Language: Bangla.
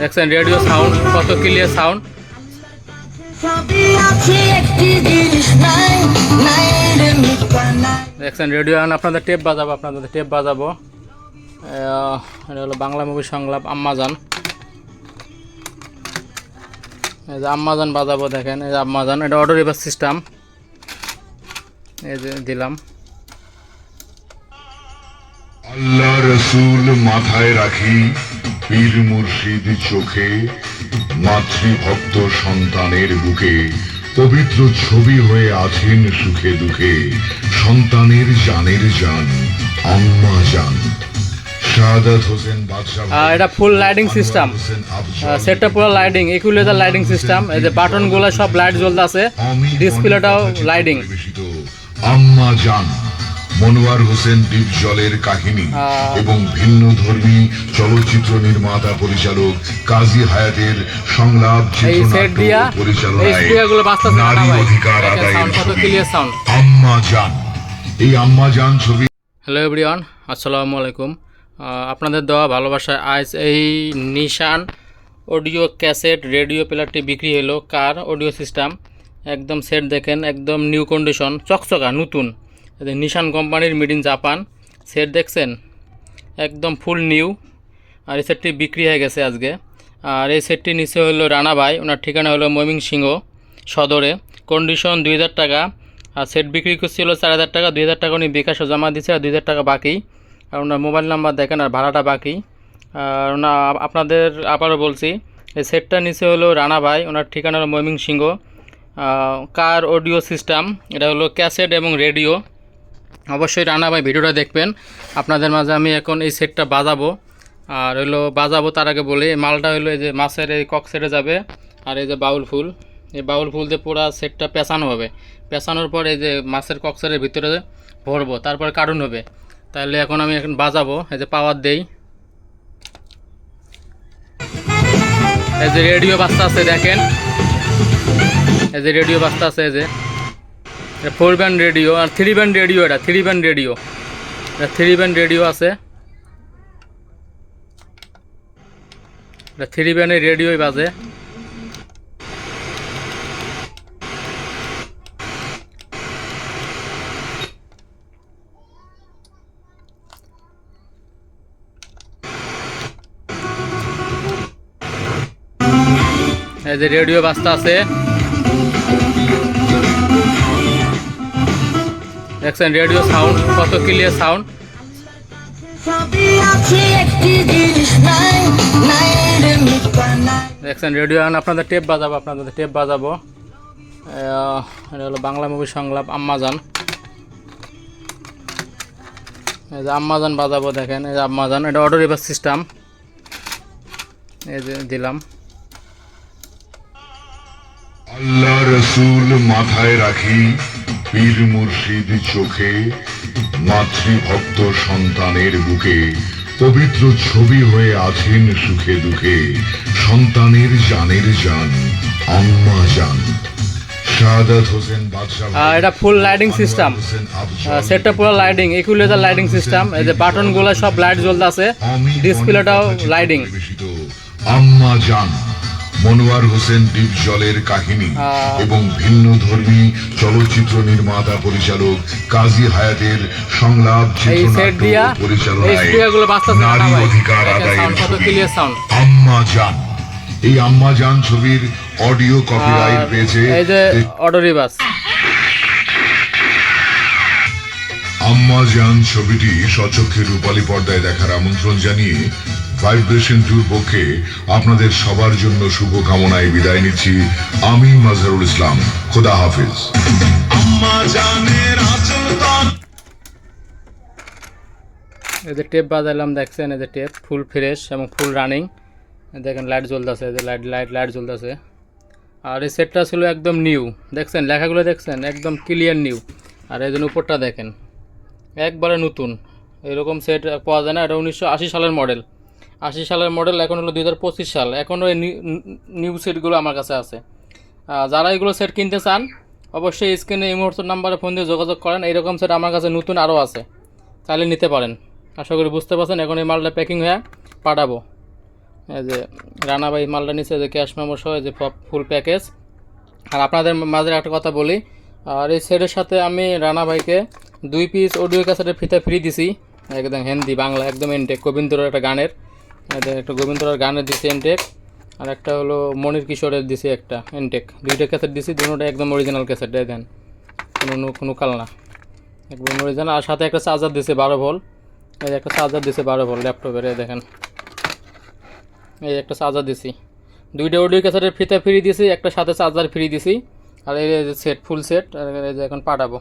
দেখছেন রেডিও সাউন্ড কত ক্লিয়ার সাউন্ড দেখছেন রেডিও এখন আপনাদের টেপ বাজাবো, আপনাদের টেপ বাজাবো। এটা হলো বাংলা মুভি সংলাপ, আম্মাজান। এই যে আম্মাজান বাজাবো, দেখেন, এই যে আম্মাজান, এটা অটো রিভার্স সিস্টেম এই যে দিলাম। আল্লাহ রসুল মাথায় রাখি পীর মুর্শিদ চোখে মাতৃভক্ত সন্তানের বুকে পবিত্র ছবি হয়ে আছেন সুখে দুঃখে সন্তানের জানের জান আম্মা জান। শাহাদাত হোসেন বাদশাহ এটা ফুল লাইটিং সিস্টেম সেটটা পুরো লাইটিং ইকুইলেটার লাইটিং সিস্টেম এই যে বাটনগুলো সব লাইট জ্বলতে আছে ডিসপ্লেটাও লাইটিং আম্মা জান। মনোয়ার হোসেন দ্বীপ জলের কাহিনী এবং ভিন্ন ধর্মী চলচ্চিত্র নির্মাতা পরিচালক কাজী হায়াতের সংলাপ চিত্রনাট্য পরিচালনায় নারী অধিকার আদায়ের ছবি। আম্মা জান। এই আম্মা জান ছবি হ্যালো এভরিওয়ান আসসালামু আলাইকুম। আপনাদের দেওয়া ভালোবাসায় আজ এই নিশান অডিও ক্যাসেট রেডিও প্লেয়ারটি বিক্রি হলো। কার অডিও সিস্টেম? একদম সেট দেখেন একদম নিউ কন্ডিশন চকচকা নতুন। নিশান কোম্পানির মেড ইন জাপান সেট দেখছেন? একদম ফুল নিউ আর এই সেটটি বিক্রি হয়ে গেছে আজকে। আর এই সেটটি নিচে হলো রানা ভাই। ওনার ঠিকানা হলো ময়মনসিংহ সদরে। কন্ডিশন দুই হাজার টাকা। আর সেট বিক্রি করছিল চার হাজার টাকা। দুই হাজার টাকা উনি বিকাশও জমা দিচ্ছে আর দুই হাজার টাকা বাকি। আর ওনার মোবাইল নাম্বার দেখেন আর ভাড়াটা বাকি। আর ওনা আপনাদের আবারও বলছি, এই সেটটা নিচে হলো রানা ভাই। ওনার ঠিকানা হলো ময়মনসিংহ। কার অডিও সিস্টেম এটা হলো ক্যাসেট এবং রেডিও অবশ্যই রানা ভাই ভিডিওটা দেখবেন। আপনাদের মাঝে আমি এখন এই সেটটা বাজাবো। আর হলো বাজাবো তার আগে বলি মালটা হলো এই যে মাছের এই কক সেটে যাবে, আর এই যে বাউল ফুল। এই বাউল ফুল দিয়ে পুরো সেটটা পেঁচানো হবে। পেঁচানোর পর এই যে মাছের কক্সের ভিতরে ভরবো, তারপর কার্টুন হবে। তাহলে এখন আমি এখন বাজাবো, এই যে পাওয়ার দেই। এই যে রেডিও বাস্তা আছে দেখেন। এই যে রেডিও বাস্তা আছে এই যে। ফোর ব্যান্ড রেডিও আর থ্রি ব্যান্ড রেডিও এটা, থ্রি ব্যান্ড রেডিও। এটা থ্রি ব্যান্ড রেডিও আছে। এটা থ্রি ব্যান্ডের রেডিওই বাজে। এই যে রেডিও বাজতা আছে। দেখছেন রেডিও সাউন্ড কত ক্লিয়ার সাউন্ড দেখছেন রেডিও এখন আপনাদের টেপ বাজাবো আপনাদের টেপ বাজাবো। এটা হলো বাংলা মুভি সংলাপ আম্মাজান। এই যে আম্মাজান বাজাবো দেখেন এই যে আম্মাজান এটা অটো রিভার্স সিস্টেম এই যে দিলাম। আল্লাহ রসুল মাথায় রাখি পীর মুর্শিদ চোখে মাতৃভক্ত সন্তানের বুকে পবিত্র ছবি হয়ে আছেন সুখে দুঃখে সন্তানের জানের জান আম্মা জান। এটা ফুল লাইটিং সিস্টেম সেটটা পুরো লাইটিং ইকুইলেটার লাইটিং সিস্টেম এই যে বাটনগুলো সব লাইট জ্বলতে আছে ডিসপ্লেটাও লাইটিং আম্মা জান। মনোয়ার হোসেন দ্বীপ জলের কাহিনী এবং ভিন্ন ধর্মী চলচ্চিত্র নির্মাতা পরিচালক কাজী হায়াতের সংলাপ পরিচালনায় নারী অধিকার আদায়ের ছবি। আম্মা জান। এই আম্মা জান ছবির অডিও কপিরাইট পেয়েছে অটো রিভার্স আম্মা জান ছবিটি সচক্ষে রূপালী পর্দায় দেখার আমন্ত্রণ জানিয়ে ভাইব্রেশন টুর পক্ষে আপনাদের সবার জন্য শুভকামনায় বিদায় নিচ্ছি। আমি মাজহারুল ইসলাম। খোদা হাফিজ। এই যে টেপ বাজাইলাম দেখছেন? এই যে টেপ ফুল ফ্রেশ এবং ফুল রানিং দেখেন লাইট জ্বলতেছে এই যে লাইট লাইট লাইট জ্বলতেছে। আর এই সেটটা ছিল একদম নিউ দেখছেন? লেখাগুলো দেখছেন? একদম ক্লিয়ার নিউ আর এই জন্য উপরটা দেখেন একবারে নতুন। এরকম সেট পাওয়া যায় না। এটা উনিশশো আশি সালের মডেল আশি সালের মডেল এখন হলো দুই হাজার পঁচিশ সাল। এখনও এই নিউ সেটগুলো আমার কাছে আছে। যারা এগুলো সেট কিনতে চান, অবশ্যই স্ক্রিনে এই মুহূর্তের নাম্বারে ফোন দিয়ে যোগাযোগ করেন। এইরকম সেট আমার কাছে নতুন আরও আছে। তাহলে নিতে পারেন। আশা করি বুঝতে পারছেন, এখন এই মালটা প্যাকিং হয়ে পাঠাবো। এই যে রানাবাই মালটা নিচে যে ক্যাশ মেমো সহ যে ফুল প্যাকেজ আর আপনাদের মাঝে একটা কথা বলি, আর এই সেটের সাথে আমি রানা ভাইকে দুই পিস অডিও ক্যাসেটের ফিতা ফ্রি দিছি। একদম হিন্দি বাংলা, একদম এনটেক গোবিন্দর একটা গানের। একটা গোবিন্দর গানের দিছি এনটেক আর একটা হলো মনির কিশোরের দিছি একটা এনটেক দুইটা ক্যাসেট দিছি দুটোটা একদম অরিজিনাল ক্যাসেট দেয় দেন কোনো কোনো কাল না। একদম অরিজিনাল আর সাথে একটা চার্জার দিছে বারো ভোল এই একটা চার্জার দিছে বারো ভোল ল্যাপটপের এই দেখেন। এই একটা চার্জার দিছি। দুইটা অডিও ক্যাসেটের ফিতা ফ্রি দিছি, একটা সাথে চার্জার ফ্রি দিছি। আর এই যে সেট ফুল সেট আর এই যে এখন পাঠাবো।